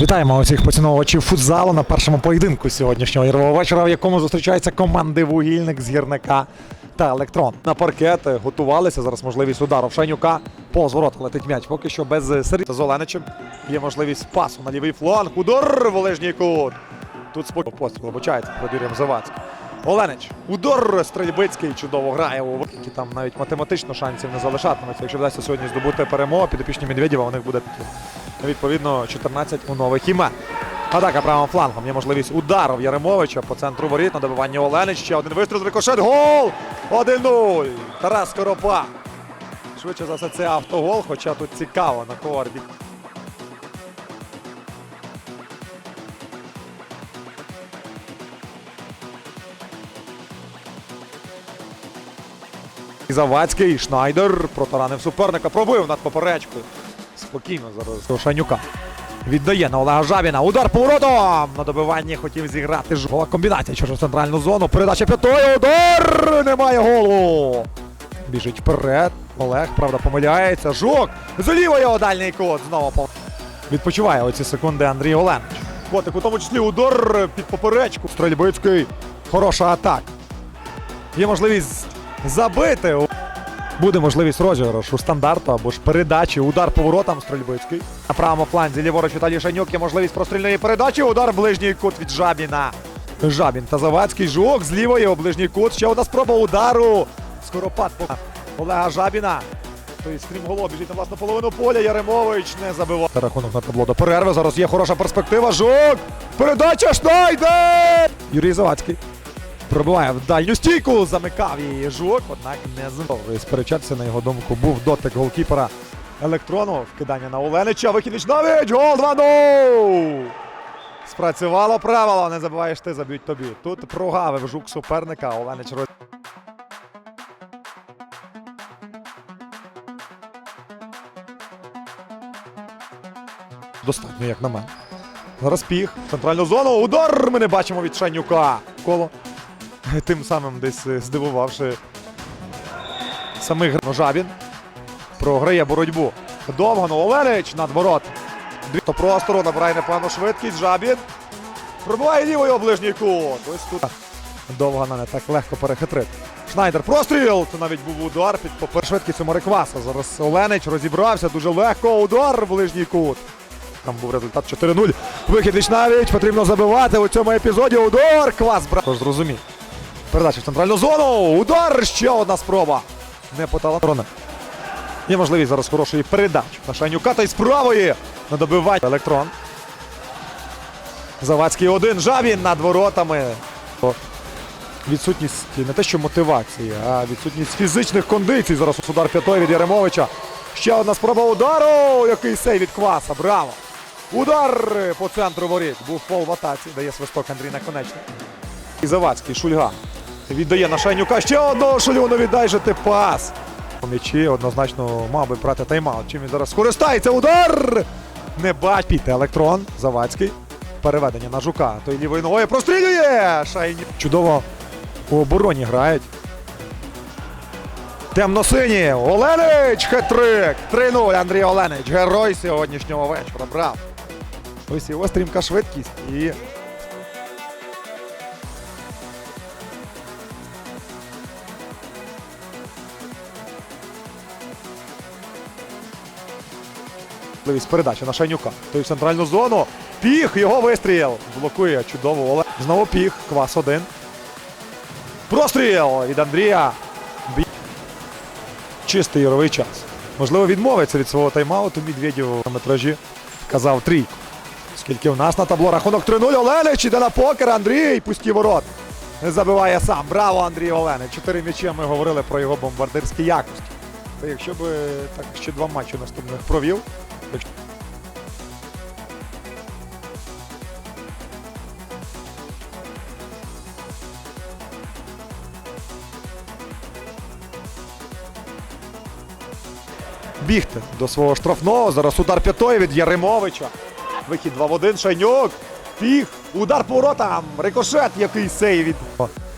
Вітаємо усіх поціновувачів футзалу на першому поєдинку сьогоднішнього ігрового вечора, в якому зустрічаються команди Вугільник з гірника та електрон. На паркет готувалися. Зараз можливість удару Шанюка. По зворот летить м'яч. Поки що без Сергія з Оленичем. Є можливість пасу на лівий фланг. Удар в лижній кут. Тут спокійно постріл обучається перед Юрієм Завадським. Оленич. Удар Стрельбицький чудово грає у які там навіть математично шансів не залишатиметься. Якщо вдасться сьогодні здобути перемогу, підопічні Медведєва у них буде відповідно 14 у нових імен. Атака правим флангом. Є можливість удару Яремовича по центру воріт на добивання Оленич. Ще один вистріл з рикошет. Гол! 1-0. Тарас Коропа. Швидше за все, це автогол, хоча тут цікаво на кого. Завадський, Шнайдер протаранив суперника, пробив над поперечкою. Спокійно зараз до Шанюка. Віддає на Олега Жабіна. Удар поворотом! На добиванні хотів зіграти жова комбінація через центральну зону. Передача п'ятою. Удар! Немає голу. Біжить вперед. Олег, правда, помиляється. Жук! З лівої дальній кут. Знову. Відпочиває оці секунди Андрій Оленич. Котик, у тому числі удар під поперечку. Стрельбицький. Хороша атака. Є можливість забити. Буде можливість розіграшу стандарту або ж передачі. Удар поворотом Стрельбицький. На правому фланзі ліворуч Віталій Шанюк є можливість прострільної передачі. Удар ближній кут від Жабіна. Жабін та Завадський жук з лівої у ближній кут. Ще одна спроба удару. Скоропад Олега Жабіна. Той стрімголов біжить на власну половину поля. Яремович не забивав. Рахунок на табло до перерви. Зараз є хороша перспектива. Жук! Передача Шнайдер! Юрій Завадський. Пробиває в дальню стійку, замикав її жук, однак не змог сперечатися, на його думку, був дотик голкіпера електрону. Вкидання на Оленича. Вихідніч навіть! Гол 2-0! Спрацювало правило, не забуваєш ти, заб'ють тобі. Тут прогавив жук суперника, Оленич роз... Достатньо, як на мене. Зараз піх. Центральну зону. Удар! Ми не бачимо від Шанюка. Коло. Тим самим десь е, здивувавши самих Жабін. Програє боротьбу. Довгано Оленич над ворот. То простору набирає непевну швидкість. Жабін. Пробиває лівою ближній кут. Ось тут Довгана не так легко перехитрити. Шнайдер простріл. Це навіть був удар під попер швидкістю Марикваса. Зараз Оленич розібрався дуже легко. Удар в ближній кут. Там був результат 4-0. Вихід навіть потрібно забивати у цьому епізоді. Удар! Квас брат. Тож зрозумів. Передача в центральну зону. Удар! Ще одна спроба. Не потала. Є можливість зараз хорошої передачі. На Шанюка та й з правої. Електрон. Завадський один. Жабін над воротами. Відсутність не те, що мотивації, а відсутність фізичних кондицій. Зараз удар п'ятої від Яремовича. Ще одна спроба удару. Який сей від Кваса. Браво! Удар по центру воріт. Був фол в атаці. Дає свисток Андрій Наконечний. І Завадський, Шульга. Віддає на Шайнюка. Ще одного Шульону віддай же ти пас. М'ячі однозначно мав би брати тайм-аут. Чим він зараз скористається. Удар! Не бать. Піти електрон. Завадський. Переведення на жука. Той лівою ногою прострілює. Шайні. Чудово у обороні грають. Темно-сині. Оленич. Хет-трик. 3-0. Андрій Оленич. Герой сьогоднішнього вечора. Брав. Ось його стрімка швидкість і. Можливість передачі на Шайнюка. Той в центральну зону. Піх, його вистріл. Блокує чудово. Олег. Знову піх. Квас один. Простріл від Андрія. Бій. Чистий ігровий час. Можливо, відмовиться від свого тайм-ауту. Медведєв на метражі вказав трійку. Скільки в нас на табло рахунок 3-0. Оленич іде на покер. Андрій. Пусті ворот. Не забиває сам. Браво, Андрій Оленич. Чотири м'ячі ми говорили про його бомбардирські якості. Та якщо б е, так ще два матчі наступних провів. Бігти до свого штрафного. Зараз удар п'ятої від Яремовича. Вихід 2 в 1. Шайнюк. Піх. Удар по воротам. Рикошет, який сей від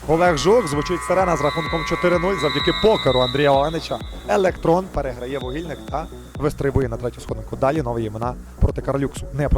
Олег Жук. Звучить сирена з рахунком 4-0 завдяки покеру Андрія Оленича. Електрон переграє вугільник та вистрибує на третю сходинку. Далі нові імена проти Карлюксу. Не